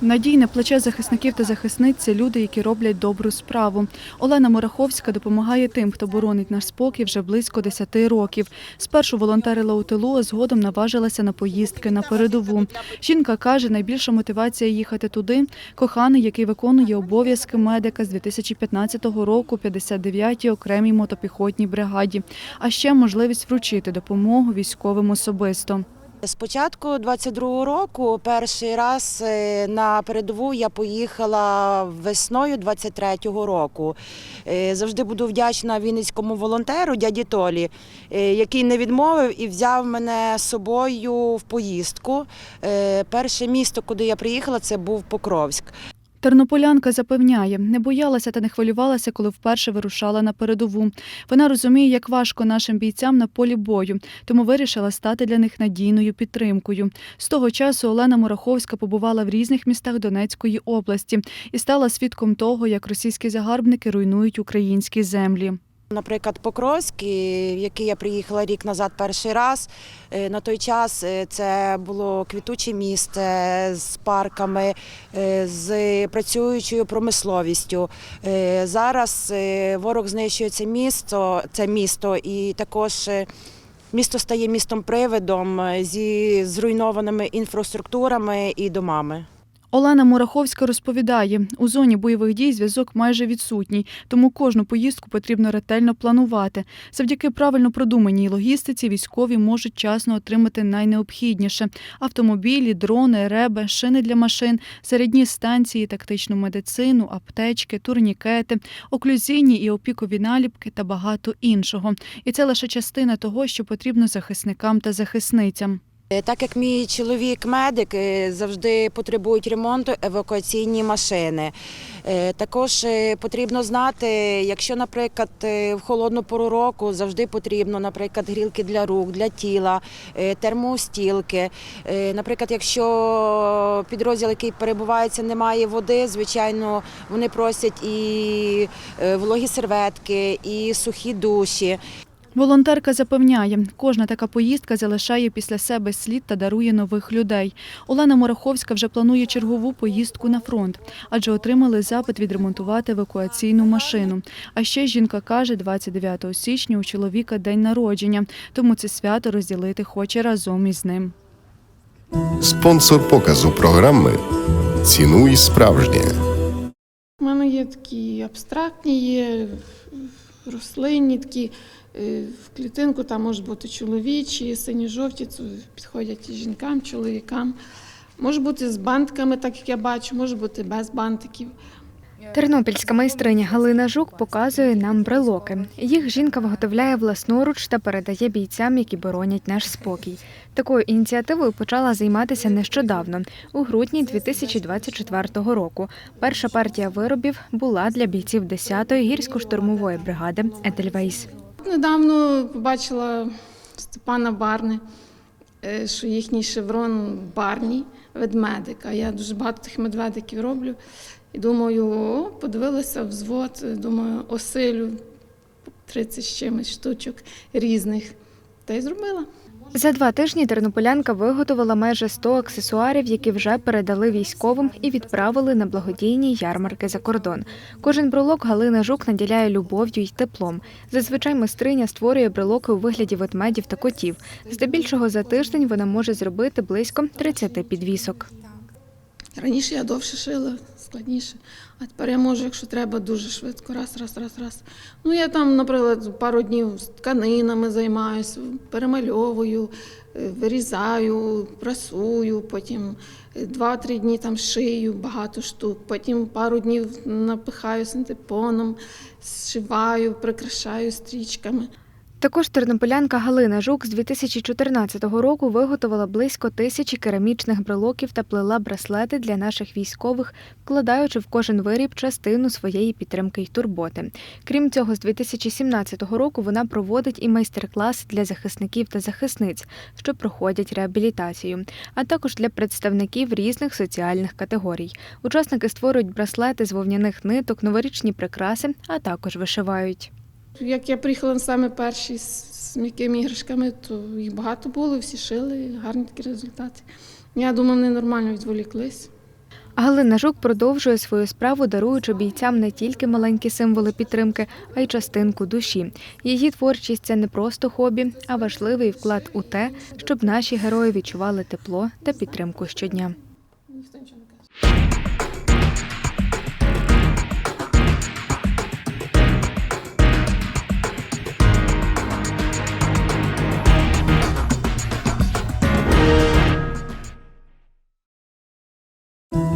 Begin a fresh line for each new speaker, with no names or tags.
Надійне плече захисників та захисниць це люди, які роблять добру справу. Олена Мораховська допомагає тим, хто боронить наш спокій вже близько 10 років. Спершу волонтерила у тилу, а згодом наважилася на поїздки на передову. Жінка каже, найбільша мотивація їхати туди коханий, який виконує обов'язки медика з 2015 року 59-й окремій мотопіхотній бригаді. А ще можливість вручити допомогу військовим особисто.
З початку 22-го року перший раз е, на передову я поїхала весною 23-го року. Е, Завжди буду вдячна вінницькому волонтеру дяді Толі, е, який не відмовив і взяв мене з собою в поїздку. Перше місто, куди я приїхала, це був Покровськ.
Тернополянка запевняє, не боялася та не хвилювалася, коли вперше вирушала на передову. Вона розуміє, як важко нашим бійцям на полі бою, тому вирішила стати для них надійною підтримкою. З того часу Олена Мураховська побувала в різних містах Донецької області і стала свідком того, як російські загарбники руйнують українські землі.
Наприклад, Покровськ, і- в який я приїхала рік назад перший раз. е, На той час е, це було квітуче місце з парками, е, з працюючою промисловістю. Зараз ворог знищує це місто, це місто, і також місто стає містом привидом зі зруйнованими інфраструктурами і домами.
Олена Мураховська розповідає, у зоні бойових дій зв'язок майже відсутній, тому кожну поїздку потрібно ретельно планувати. Завдяки правильно продуманій логістиці військові можуть часно отримати найнеобхідніше: автомобілі, дрони, реби, шини для машин, середні станції, тактичну медицину, аптечки, турнікети, оклюзійні і опікові наліпки та багато іншого. І це лише частина того, що потрібно захисникам та захисницям.
Е, Так як мій чоловік медик, е, завжди потребують ремонту евакуаційні машини. Е, Також потрібно знати, якщо, наприклад, в холодну пору року завжди потрібно, наприклад, грілки для рук, для тіла, термостілки. Наприклад, якщо підрозділ, який перебувається, немає води, звичайно, вони просять і вологі серветки, і сухі душі.
Волонтерка запевняє, кожна така поїздка залишає після себе слід та дарує нових людей. Олена Мороховська вже планує чергову поїздку на фронт, адже отримали запит відремонтувати евакуаційну машину. А ще жінка каже, 29 січня у чоловіка день народження, тому це свято розділити хоче разом із ним.
Спонсор показу програми Цінуй справжнє.
У мене є такі абстрактні, є рослинні, такі в клітинку там можуть бути чоловічі, сині-жовті, підходять і жінкам, чоловікам. Може бути з бантиками, так як я бачу, може бути без бантиків.
Тернопільська майстриня Галина Жук показує нам брелоки. Їх жінка виготовляє власноруч та передає бійцям, які боронять наш спокій. Такою ініціативою почала займатися нещодавно, у грудні 2024 року. Перша партія виробів була для бійців 10-ї гірсько-штурмової бригади Едельвейс.
Недавно побачила Степана Барни, е, що їхній шеврон Барні ведмедик. А я дуже багато тих медведиків роблю. І думаю, о, подивилася взвод, думаю, осилю 30 з чимось штучок різних. Та й зробила.
За два тижні тернополянка виготовила майже 100 аксесуарів, які вже передали військовим і відправили на благодійні ярмарки за кордон. Кожен брелок Галина Жук наділяє любов'ю й теплом. Зазвичай мистриня створює брелоки у вигляді ведмедів та котів. Здебільшого за тиждень вона може зробити близько 30 підвісок.
Раніше я довше шила, складніше. А тепер я можу, якщо треба, дуже швидко. Раз, раз, раз, раз. Ну, я там, наприклад, пару днів з тканинами займаюся, перемальовую, е, вирізаю, прасую, потім е, два-три дні там шию багато штук, потім пару днів напихаю синтепоном, зшиваю, прикрашаю стрічками.
Також тернополянка Галина Жук з 2014 року виготовила близько тисячі керамічних брелоків та плела браслети для наших військових, вкладаючи в кожен виріб частину своєї підтримки й турботи. Крім цього, з 2017 року вона проводить і майстер-класи для захисників та захисниць, що проходять реабілітацію, а також для представників різних соціальних категорій. Учасники створюють браслети з вовняних ниток, новорічні прикраси, а також вишивають.
Як я приїхала саме перші з м'якими іграшками, то їх багато було, всі шили, гарні такі результати. Я думаю, вони нормально відволіклись.
Галина Жук продовжує свою справу, даруючи бійцям не тільки маленькі символи підтримки, а й частинку душі. Її творчість це не просто хобі, а важливий вклад у те, щоб наші герої відчували тепло та підтримку щодня.